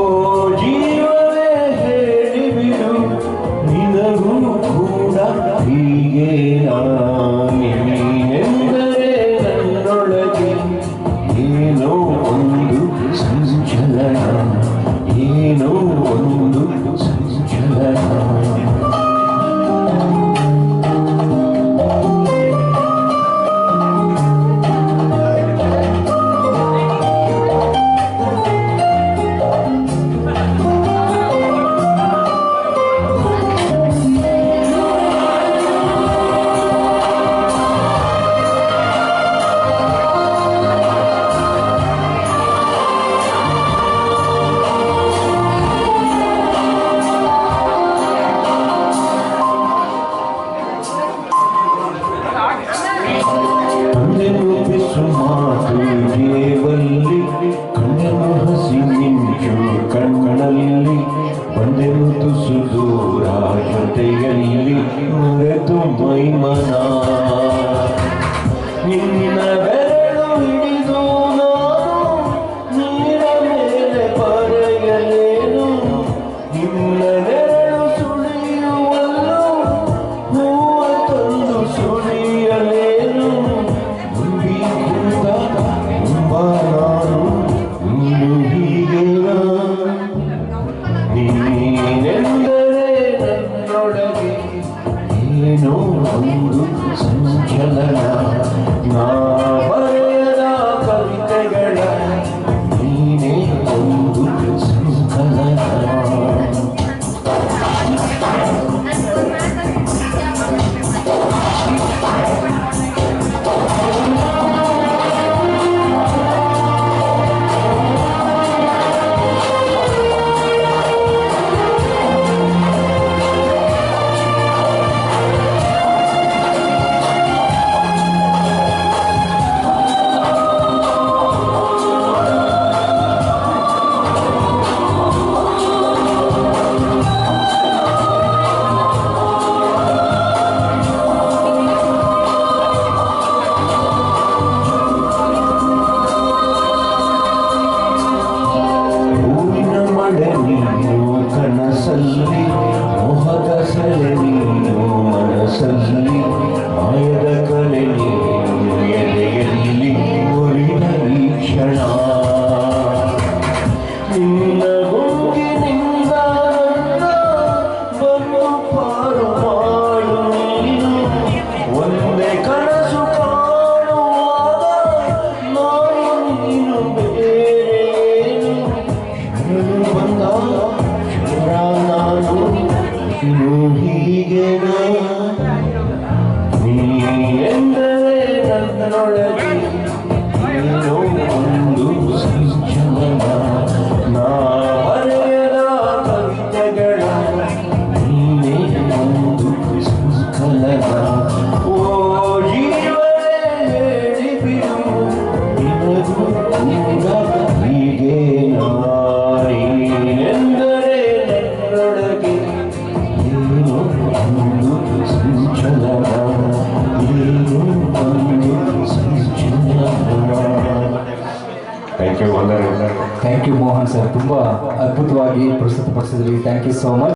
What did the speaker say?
Oh. नूर तुम ही मना। घर घर ولا سجني عيدك என்றதே நந்தனொழகி ಥ್ಯಾಂಕ್ ಯು ಮೋಹನ್ ಸರ್ ತುಂಬಾ ಅದ್ಭುತವಾಗಿ ಪ್ರಸ್ತುತಪಡಿಸಿದ್ರಿ. Thank you so much